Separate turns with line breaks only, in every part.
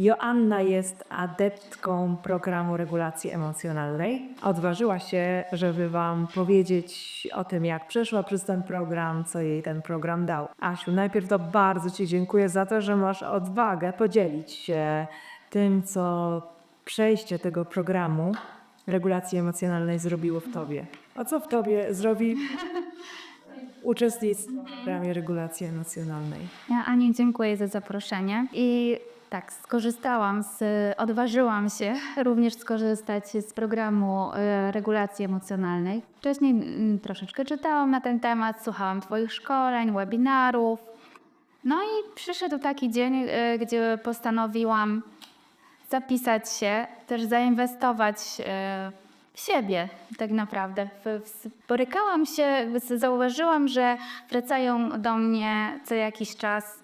Joanna jest adeptką programu regulacji emocjonalnej. Odważyła się, żeby Wam powiedzieć o tym, jak przeszła przez ten program, co jej ten program dał. Asiu, najpierw to bardzo Ci dziękuję za to, że masz odwagę podzielić się tym, co przejście tego programu regulacji emocjonalnej zrobiło w Tobie. A co w Tobie zrobi uczestnictwo w programie regulacji emocjonalnej?
Ja Ani dziękuję za zaproszenie i tak, skorzystałam z, odważyłam się również skorzystać z programu e, regulacji emocjonalnej. Wcześniej mm, troszeczkę czytałam na ten temat, słuchałam Twoich szkoleń, webinarów. No i przyszedł taki dzień, e, gdzie postanowiłam zapisać się, też zainwestować e, w siebie tak naprawdę. Borykałam się, zauważyłam, że wracają do mnie co jakiś czas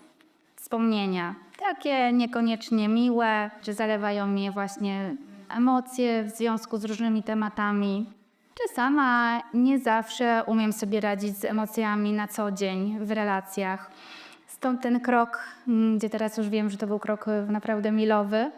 wspomnienia. Takie niekoniecznie miłe, że zalewają mnie właśnie emocje w związku z różnymi tematami. Czy sama nie zawsze umiem sobie radzić z emocjami na co dzień w relacjach. Stąd ten krok, mm, gdzie teraz już wiem, że to był krok e, naprawdę milowy.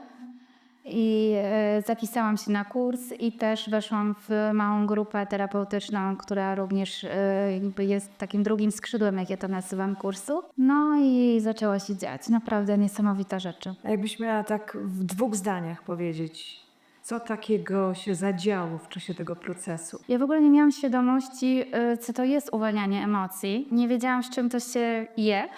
I e, zapisałam się na kurs i też weszłam w małą grupę terapeutyczną, która również e, jest takim drugim skrzydłem, jak ja to nazywam, kursu. No i zaczęło się dziać. Naprawdę niesamowite rzeczy.
A jakbyś miała tak w dwóch zdaniach powiedzieć, co takiego się zadziało w czasie tego procesu?
Ja w ogóle nie miałam świadomości, y, co to jest uwalnianie emocji. Nie wiedziałam, z czym to się je,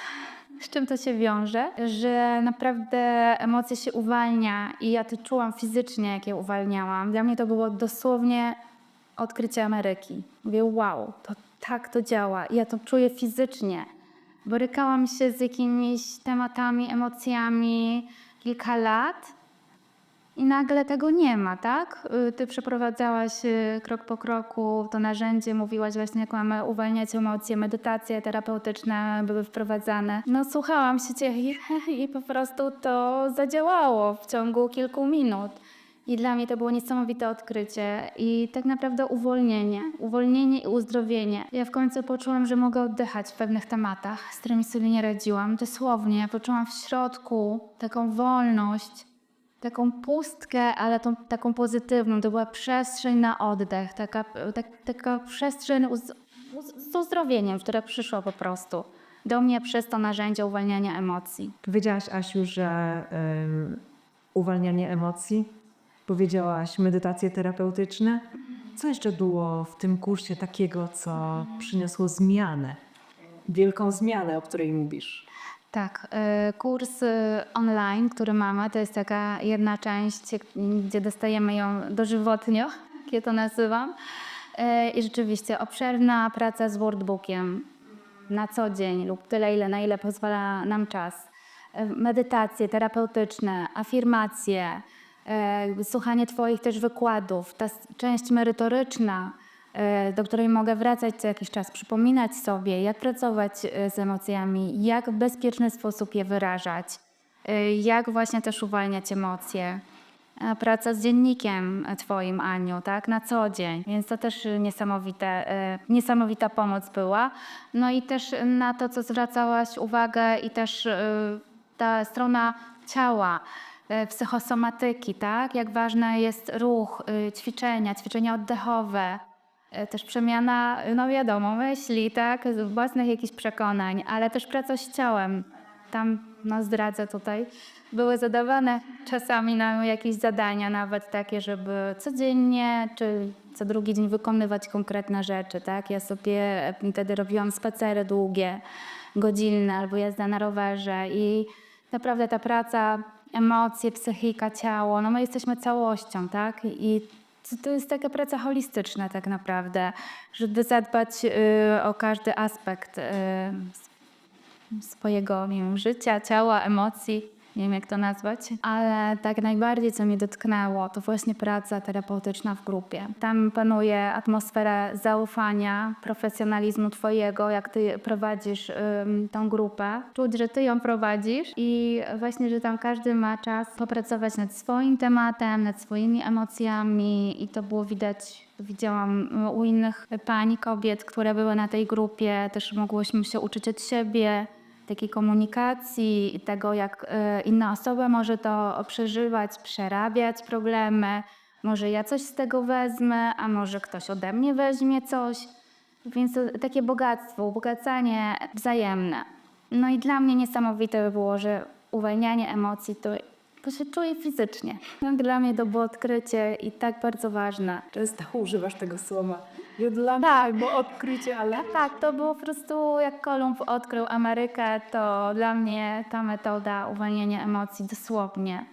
z czym to się wiąże, że naprawdę emocje się uwalnia i ja to czułam fizycznie, jak je uwalniałam. Dla mnie to było dosłownie odkrycie Ameryki. Mówię, wow, to tak to działa. Ja to czuję fizycznie. Borykałam się z jakimiś tematami, emocjami kilka lat. I nagle tego nie ma, tak? Y, Ty przeprowadzałaś y, krok po kroku to narzędzie, mówiłaś właśnie, jak mamy uwalniać emocje, medytacje terapeutyczne były wprowadzane. No słuchałam się Cię i, i po prostu to zadziałało w ciągu kilku minut. I dla mnie to było niesamowite odkrycie i tak naprawdę uwolnienie, uwolnienie i uzdrowienie. Ja w końcu poczułam, że mogę oddychać w pewnych tematach, z którymi sobie nie radziłam. Dosłownie, poczułam w środku taką wolność, taką pustkę, ale tą taką pozytywną. To była przestrzeń na oddech, taka, tak, taka przestrzeń uz, uz, z uzdrowieniem, która przyszła po prostu do mnie przez to narzędzie uwalniania emocji.
Powiedziałaś, Asiu, że ym, uwalnianie emocji, powiedziałaś medytacje terapeutyczne. Co jeszcze było w tym kursie takiego, co przyniosło zmianę? Wielką zmianę, o której mówisz.
Tak, y, kurs y, online, który mamy, to jest taka jedna część, gdzie dostajemy ją dożywotnio, jak ja to nazywam. Y, I rzeczywiście obszerna praca z workbookiem na co dzień lub tyle, ile na ile pozwala nam czas. Medytacje terapeutyczne, afirmacje, słuchanie Twoich też wykładów, ta część merytoryczna, do której mogę wracać co jakiś czas, przypominać sobie, jak pracować e, z emocjami, jak w bezpieczny sposób je wyrażać, e, jak właśnie też uwalniać emocje. E, Praca z dziennikiem e, Twoim, Aniu, tak, na co dzień. Więc to też e, niesamowite, e, niesamowita pomoc była. No i też na to, co zwracałaś uwagę i też e, ta strona ciała, e, psychosomatyki, tak? Jak ważny jest ruch, ćwiczenia, ćwiczenia oddechowe, e, też przemiana, no wiadomo, myśli, tak? Własnych jakichś przekonań, ale też praca z ciałem. Tam, no zdradzę tutaj, były zadawane czasami nam jakieś zadania, nawet takie, żeby codziennie czy co drugi dzień wykonywać konkretne rzeczy, tak? Ja sobie e, wtedy robiłam spacery długie, godzinne albo jazda na rowerze i naprawdę ta praca, emocje, psychika, ciało, no my jesteśmy całością, tak? I to- jest taka praca holistyczna tak naprawdę, żeby zadbać y, o każdy aspekt y, swojego wiem, życia, ciała, emocji, nie wiem jak to nazwać, ale tak najbardziej co mnie dotknęło, to właśnie praca terapeutyczna w grupie. Tam panuje atmosfera zaufania, profesjonalizmu twojego, jak ty prowadzisz ym, tą grupę. Czuć, że ty ją prowadzisz i właśnie, że tam każdy ma czas popracować nad swoim tematem, nad swoimi emocjami i to było widać Widziałam u innych pań, kobiet, które były na tej grupie, też mogłyśmy się uczyć od siebie, takiej komunikacji i tego, jak e, inna osoba może to przeżywać, przerabiać problemy. Może ja coś z tego wezmę, a może ktoś ode mnie weźmie coś. Więc to takie bogactwo, ubogacanie wzajemne. No i dla mnie niesamowite było, że uwalnianie emocji to, to się czuję fizycznie. No, dla mnie to było odkrycie i tak bardzo ważne.
Często używasz tego słowa. Dla mnie, tak, bo odkrycie, ale
Tak, to było po prostu jak Kolumb odkrył Amerykę, to dla mnie ta metoda uwalniania emocji dosłownie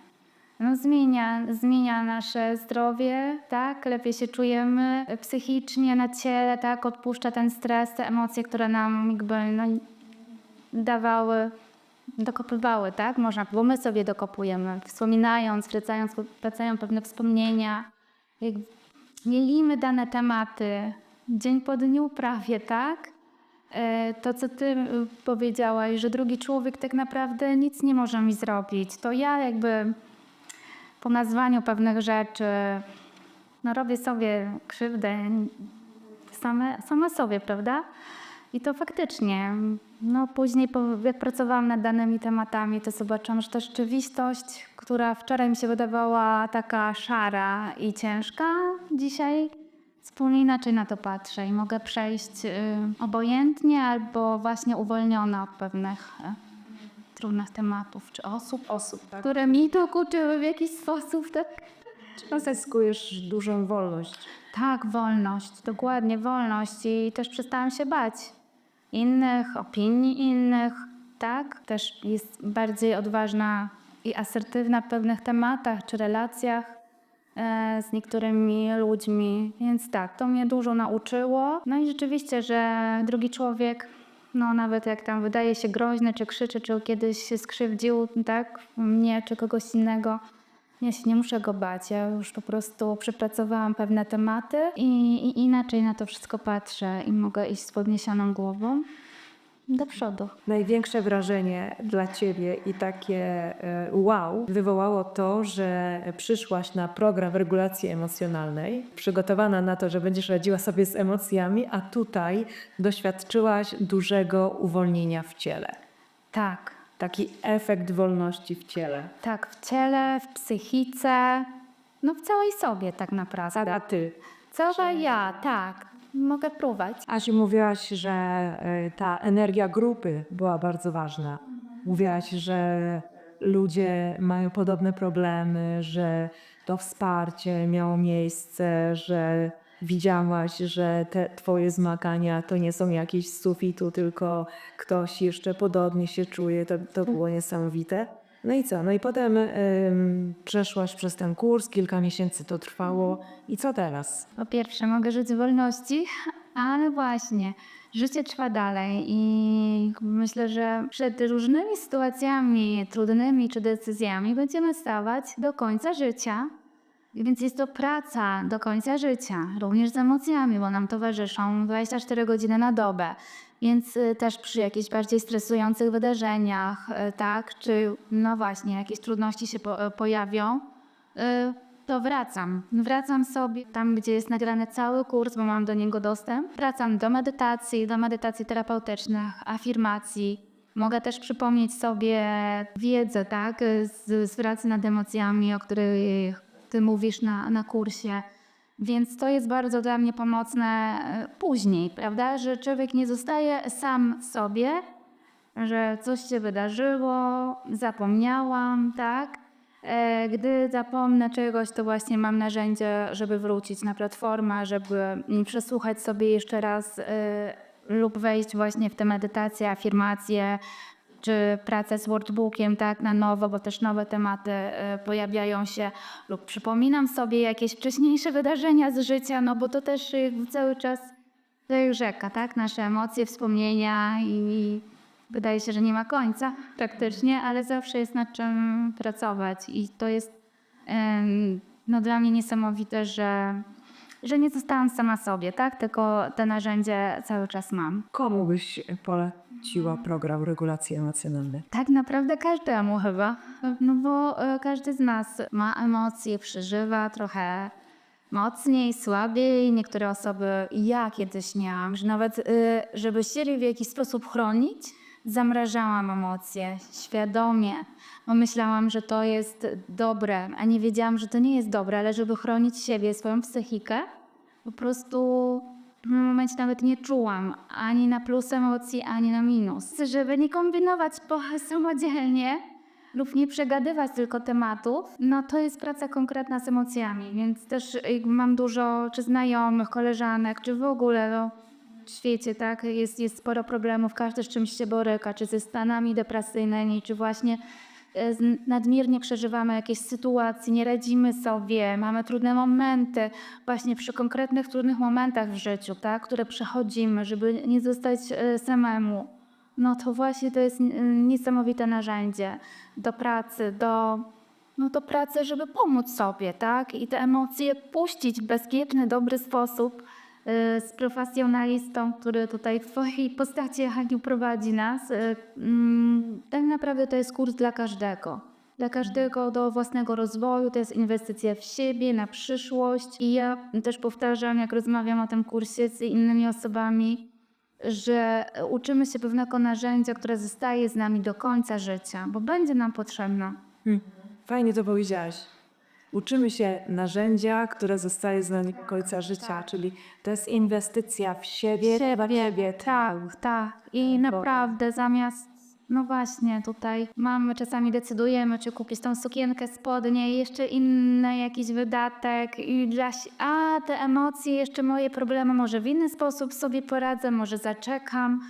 no, zmienia, zmienia nasze zdrowie, tak? Lepiej się czujemy psychicznie, na ciele, tak? Odpuszcza ten stres, te emocje, które nam jakby no, dawały, dokopywały, tak? Można, bo my sobie dokopujemy, wspominając, wracając, wracają pewne wspomnienia. Jak mielimy dane tematy dzień po dniu prawie, tak? E, To, co ty powiedziałaś, że drugi człowiek tak naprawdę nic nie może mi zrobić, to ja jakby po nazwaniu pewnych rzeczy no robię sobie krzywdę same, same sobie, prawda? I to faktycznie, no później jak pracowałam nad danymi tematami, to zobaczyłam, że ta rzeczywistość, która wczoraj mi się wydawała taka szara i ciężka, dzisiaj zupełnie inaczej na to patrzę i mogę przejść y, obojętnie albo właśnie uwolniona od pewnych y, trudnych tematów czy osób,
osób, tak?
które mi dokuczyły w jakiś sposób, tak?
No, zyskujesz dużą wolność.
Tak, wolność, dokładnie wolność i też przestałam się bać innych, opinii innych, tak? Też jest bardziej odważna i asertywna w pewnych tematach czy relacjach e, z niektórymi ludźmi, więc tak, to mnie dużo nauczyło. No i rzeczywiście, że drugi człowiek, no nawet jak tam wydaje się groźny, czy krzyczy, czy kiedyś się skrzywdził, tak, mnie czy kogoś innego, ja się nie muszę go bać. Ja już po prostu przepracowałam pewne tematy i, i inaczej na to wszystko patrzę i mogę iść z podniesioną głową do przodu.
Największe wrażenie dla ciebie i takie e, wow wywołało to, że przyszłaś na program regulacji emocjonalnej, przygotowana na to, że będziesz radziła sobie z emocjami, a tutaj doświadczyłaś dużego uwolnienia w ciele.
Tak,
Taki efekt wolności w ciele.
tak, w ciele, w psychice, no w całej sobie tak naprawdę.
A ty?
Cała ja, tak, mogę próbować.
Asiu, mówiłaś, że e, ta energia grupy była bardzo ważna. Mówiłaś, że ludzie mają podobne problemy, że to wsparcie miało miejsce, że widziałaś, że te twoje zmagania to nie są jakieś z sufitu, tylko ktoś jeszcze podobnie się czuje. To, to było niesamowite. No i co? No i potem ym, przeszłaś przez ten kurs, kilka miesięcy to trwało. I co teraz?
Po pierwsze, mogę żyć w wolności, ale właśnie, życie trwa dalej i myślę, że przed różnymi sytuacjami trudnymi czy decyzjami będziemy stawać do końca życia. Więc jest to praca do końca życia, również z emocjami, bo nam towarzyszą 24 godziny na dobę. Więc y, też przy jakichś bardziej stresujących wydarzeniach, y, tak, czy no właśnie jakieś trudności się po, pojawią, y, to wracam. Wracam sobie tam, gdzie jest nagrany cały kurs, bo mam do niego dostęp. Wracam do medytacji, do medytacji terapeutycznych, afirmacji. Mogę też przypomnieć sobie wiedzę, tak, z, z pracy nad emocjami, o której ty mówisz na, na kursie. Więc to jest bardzo dla mnie pomocne e, później, prawda? Że człowiek nie zostaje sam sobie, że coś się wydarzyło, zapomniałam, tak? E, Gdy zapomnę czegoś, to właśnie mam narzędzie, żeby wrócić na platformę, żeby przesłuchać sobie jeszcze raz e, lub wejść właśnie w te medytacje, afirmacje, czy pracę z workbookiem tak na nowo, bo też nowe tematy e, pojawiają się, lub przypominam sobie jakieś wcześniejsze wydarzenia z życia, no bo to też jakby cały czas to jak rzeka, tak? Nasze emocje, wspomnienia i wydaje się, że nie ma końca praktycznie, ale zawsze jest nad czym pracować i to jest no, dla mnie niesamowite, że, że nie zostałam sama sobie, tak? Tylko te narzędzie cały czas mam.
Komu byś poleciła program regulacji emocjonalnej?
Tak naprawdę każdemu chyba. No bo e, każdy z nas ma emocje, przeżywa trochę mocniej, słabiej. Niektóre osoby, ja kiedyś miałam, że nawet y, żeby siebie w jakiś sposób chronić, zamrażałam emocje świadomie, bo myślałam, że to jest dobre, a nie wiedziałam, że to nie jest dobre, ale żeby chronić siebie, swoją psychikę, po prostu w pewnym momencie nawet nie czułam ani na plus emocji, ani na minus. Żeby nie kombinować po samodzielnie lub nie przegadywać tylko tematów, no to jest praca konkretna z emocjami, więc też y, mam dużo czy znajomych, koleżanek, czy w ogóle no, świecie, tak, jest, jest sporo problemów, każdy z czymś się boryka, czy ze stanami depresyjnymi, czy właśnie e, nadmiernie przeżywamy jakieś sytuacje, nie radzimy sobie, mamy trudne momenty, właśnie przy konkretnych trudnych momentach w życiu, tak, które przechodzimy, żeby nie zostać e, samemu. No to właśnie to jest niesamowite narzędzie do pracy, do, no do pracy, żeby pomóc sobie, tak? I te emocje puścić w bezpieczny, dobry sposób z profesjonalistą, który tutaj w swojej postaci Haniu prowadzi nas. y, mm, Tak naprawdę to jest kurs dla każdego. Dla każdego do własnego rozwoju, to jest inwestycja w siebie, na przyszłość. I ja też powtarzam, jak rozmawiam o tym kursie z innymi osobami, że uczymy się pewnego narzędzia, które zostaje z nami do końca życia, bo będzie nam potrzebne.
Fajnie to powiedziałaś. Uczymy się narzędzia, które zostaje z nami do końca życia, czyli to jest inwestycja w siebie, w siebie.
Tak, tak. I naprawdę zamiast, no właśnie, tutaj mamy, czasami decydujemy, czy kupić tą sukienkę, spodnie jeszcze inny jakiś wydatek i dla, a te emocje, jeszcze moje problemy, może w inny sposób sobie poradzę, może zaczekam.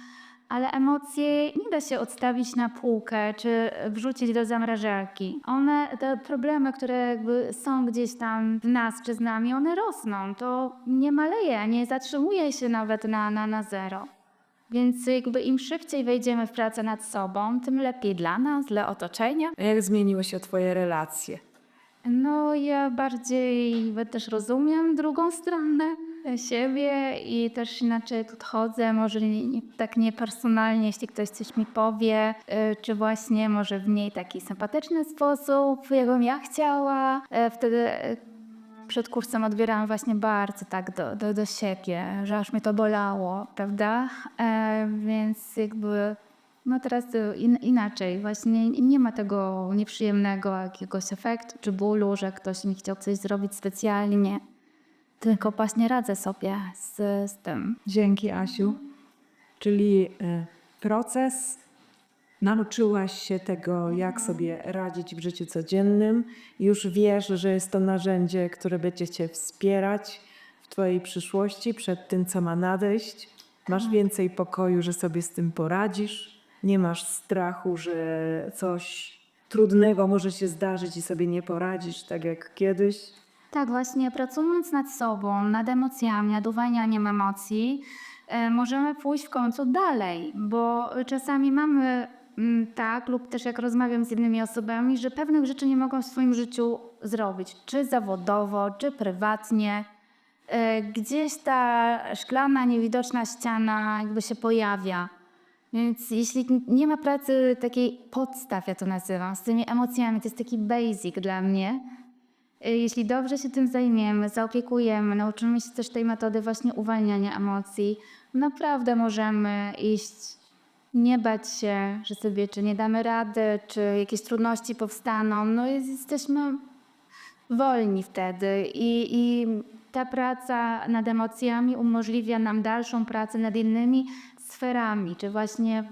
Ale emocje nie da się odstawić na półkę czy wrzucić do zamrażarki. One, te problemy, które jakby są gdzieś tam w nas czy z nami, one rosną. To nie maleje, nie zatrzymuje się nawet na, na, na zero. Więc jakby im szybciej wejdziemy w pracę nad sobą, tym lepiej dla nas, dla otoczenia.
A jak zmieniły się twoje relacje?
No, ja bardziej też rozumiem drugą stronę siebie i też inaczej podchodzę, może nie, tak niepersonalnie, jeśli ktoś coś mi powie, y, czy właśnie może w mniej taki sympatyczny sposób, jakbym ja chciała. E, Wtedy y, przed kursem odbierałam właśnie bardzo tak do, do, do siebie, że aż mnie to bolało, prawda? E, więc jakby no teraz in, inaczej, właśnie nie ma tego nieprzyjemnego jakiegoś efektu czy bólu, że ktoś mi chciał coś zrobić specjalnie, tylko właśnie radzę sobie z, z tym.
Dzięki, Asiu. Czyli y, proces, nauczyłaś się tego, jak sobie radzić w życiu codziennym. Już wiesz, że jest to narzędzie, które będzie cię wspierać w twojej przyszłości, przed tym, co ma nadejść. Masz więcej pokoju, że sobie z tym poradzisz. Nie masz strachu, że coś trudnego może się zdarzyć i sobie nie poradzisz, tak jak kiedyś.
Tak, właśnie pracując nad sobą, nad emocjami, nad uwalnianiem emocji, e, możemy pójść w końcu dalej, bo czasami mamy mm, tak, lub też jak rozmawiam z innymi osobami, że pewnych rzeczy nie mogą w swoim życiu zrobić, czy zawodowo, czy prywatnie. E, Gdzieś ta szklana, niewidoczna ściana jakby się pojawia. Więc jeśli nie ma pracy takiej podstaw, ja to nazywam, z tymi emocjami, to jest taki basic dla mnie, Jeśli dobrze się tym zajmiemy, zaopiekujemy, nauczymy się też tej metody właśnie uwalniania emocji, naprawdę możemy iść, nie bać się, że sobie czy nie damy rady, czy jakieś trudności powstaną. No jest- jesteśmy wolni wtedy i, i ta praca nad emocjami umożliwia nam dalszą pracę nad innymi sferami, czy właśnie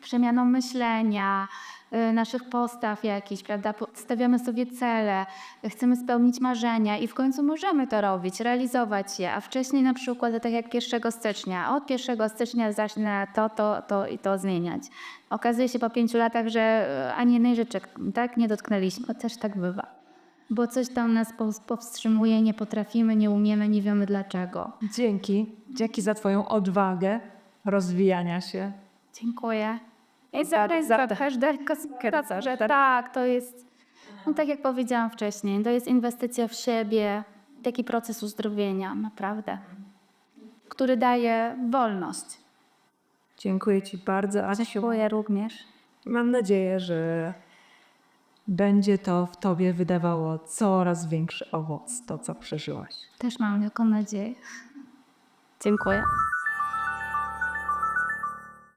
przemianą myślenia, y, naszych postaw jakichś, prawda? Stawiamy sobie cele, chcemy spełnić marzenia i w końcu możemy to robić, realizować je, a wcześniej na przykład tak jak 1 stycznia, od 1 stycznia zacznę to, to, to i to zmieniać. Okazuje się po pięciu latach, że y, ani jednej rzeczy tak nie dotknęliśmy, też tak bywa. Bo coś tam nas powstrzymuje, nie potrafimy, nie umiemy, nie wiemy dlaczego.
Dzięki. Dzięki za Twoją odwagę rozwijania się.
Dziękuję. I za, za każdego praca, że tak, to jest, no tak jak powiedziałam wcześniej, to jest inwestycja w siebie, taki proces uzdrowienia, naprawdę, który daje wolność.
Dziękuję Ci bardzo, Asiu.
Dziękuję również.
Mam nadzieję, że będzie to w Tobie wydawało coraz większy owoc, to co przeżyłaś.
Też mam taką nadzieję. Dziękuję.